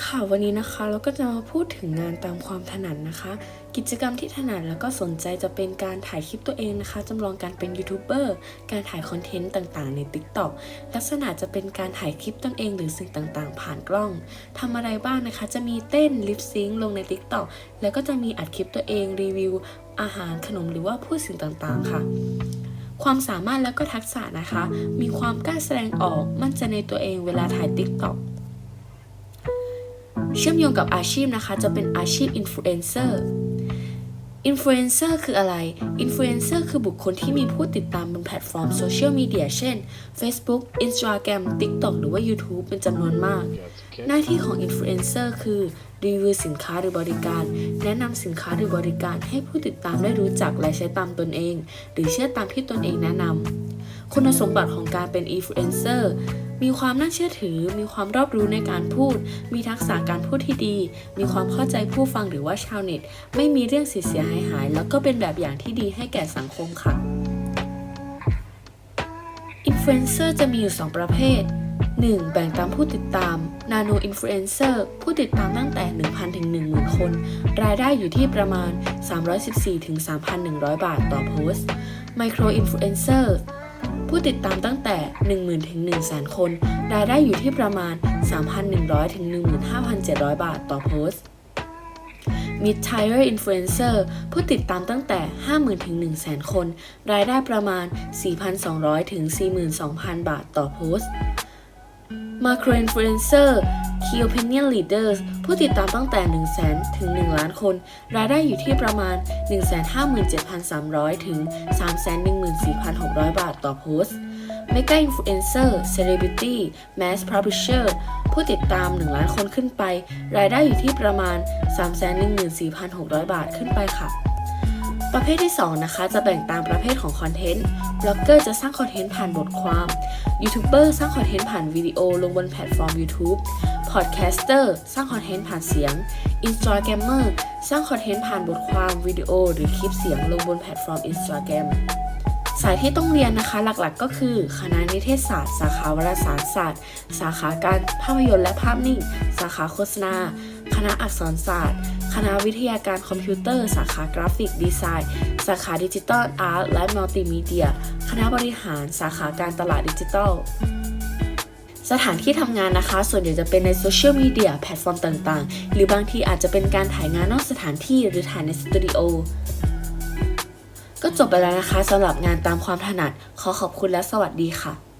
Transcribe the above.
ค่ะวันนี้นะคะเราก็จะมาพูดถึงงานตามความถนัดนะคะ กิจกรรมที่ถนัดแล้วก็สนใจจะเป็นการถ่ายคลิปตัวเองนะคะจำลองการเป็นยูทูบเบอร์การถ่ายคอนเทนต์ต่างๆใน TikTok ลักษณะจะเป็นการถ่ายคลิปตนเองหรือสิ่งต่างๆ ผ่านกล้องทำอะไรบ้างนะคะ จะมีเต้นลิปซิงลงใน TikTok แล้วก็จะมีอัดคลิปตัวเองรีวิว อาหารขนมหรือว่าพูดสิ่งต่างๆ ค่ะความสามารถแล้วก็ทักษะนะคะ มีความกล้าแสดงออก มั่นใจในตัวเองเวลาถ่าย TikTok เชื่อมโยงกับอาชีพนะคะ จะเป็นอาชีพอินฟลูเอนเซอร์อินฟลูเอนเซอร์คืออะไร อินฟลูเอนเซอร์คือบุคคลที่มีผู้ติดตามบนแพลตฟอร์มโซเชียลมีเดียเช่น Facebook Instagram TikTok หรือว่า YouTube เป็นจำนวนมาก หน้าที่ของอินฟลูเอนเซอร์คือ รีวิวสินค้าหรือบริการ แนะนำสินค้าหรือบริการให้ผู้ติดตามได้รู้จักและใช้ตามตนเอง หรือเชื่อตามที่ตนเองแนะนำคุณสมบัติของการเป็นอินฟลูเอนเซอร์ มีความน่าเชื่อถือ มีความรอบรู้ในการพูด มีทักษะการพูดที่ดี มีความเข้าใจผู้ฟังหรือว่าชาวเน็ต ไม่มีเรื่องเสียหายหาย แล้วก็เป็นแบบอย่างที่ดีให้แก่สังคมค่ะอินฟลูเอนเซอร์จะมีอยู่ 2 ประเภท 1. แบ่งตามผู้ติดตาม Nano Influencer ผู้ติดตามตั้งแต่ 1,000 ถึง 10,000 คน รายได้อยู่ที่ประมาณ 314 ถึง 3,100 บาทต่อโพสต์ Micro Influencer ผู้ติดตามตั้งแต่ 10,000ถึง100,000 คน รายได้อยู่ที่ประมาณ 3,100ถึง15,700 บาทต่อโพสต์ Mid Tier Influencer ผู้ติดตามตั้งแต่ 50,000ถึง100,000 คน รายได้ประมาณ 4,200ถึง42,000 บาทต่อโพสต์ Macro Influencer Key Opinion Leaders ผู้ติดตามตั้งแต่ 100,000 ถึง 1 ล้านคน รายได้อยู่ที่ประมาณ 157,300 ถึง 314,600 บาทต่อโพสต์ Mega Influencer Celebrity Mass Publisher ผู้ติดตาม 1 ล้านคนขึ้นไป รายได้อยู่ที่ประมาณ 314,600 บาทขึ้นไปค่ะ ประเภทที่ 2 นะคะ จะแบ่งตามประเภทของคอนเทนต์ บล็อกเกอร์จะสร้างคอนเทนต์ผ่านบทความ ยูทูบเบอร์สร้างคอนเทนต์ผ่านวิดีโอลงบนแพลตฟอร์ม YouTube พอดแคสเตอร์สร้างคอนเทนต์ผ่านเสียงอินสตาแกรมเมอร์สร้างคอนเทนต์ผ่านบทความวิดีโอ หรือคลิปเสียงลงบนแพลตฟอร์ม Instagram สายที่ต้องเรียนนะคะหลักๆ ก็คือ คณะนิเทศศาสตร์ สาขาวารสารศาสตร์ สาขาการภาพยนตร์และภาพนิ่ง สาขาโฆษณา ณะอักษรศาสตร์ คณะวิทยาการคอมพิวเตอร์ สาขากราฟิกดีไซน์ สาขาดิจิทัลอาร์ตและมัลติมีเดีย คณะบริหาร สาขาการตลาดดิจิทัลสถานที่ทำงานนะคะ ส่วนใหญ่จะเป็นในโซเชียลมีเดียแพลตฟอร์มต่างๆ หรือบางทีอาจจะเป็นการถ่ายงานนอกสถานที่หรือถ่ายในสตูดิโอก็จบไปแล้วนะคะสำหรับงานตามความถนัด ขอขอบคุณและสวัสดีค่ะ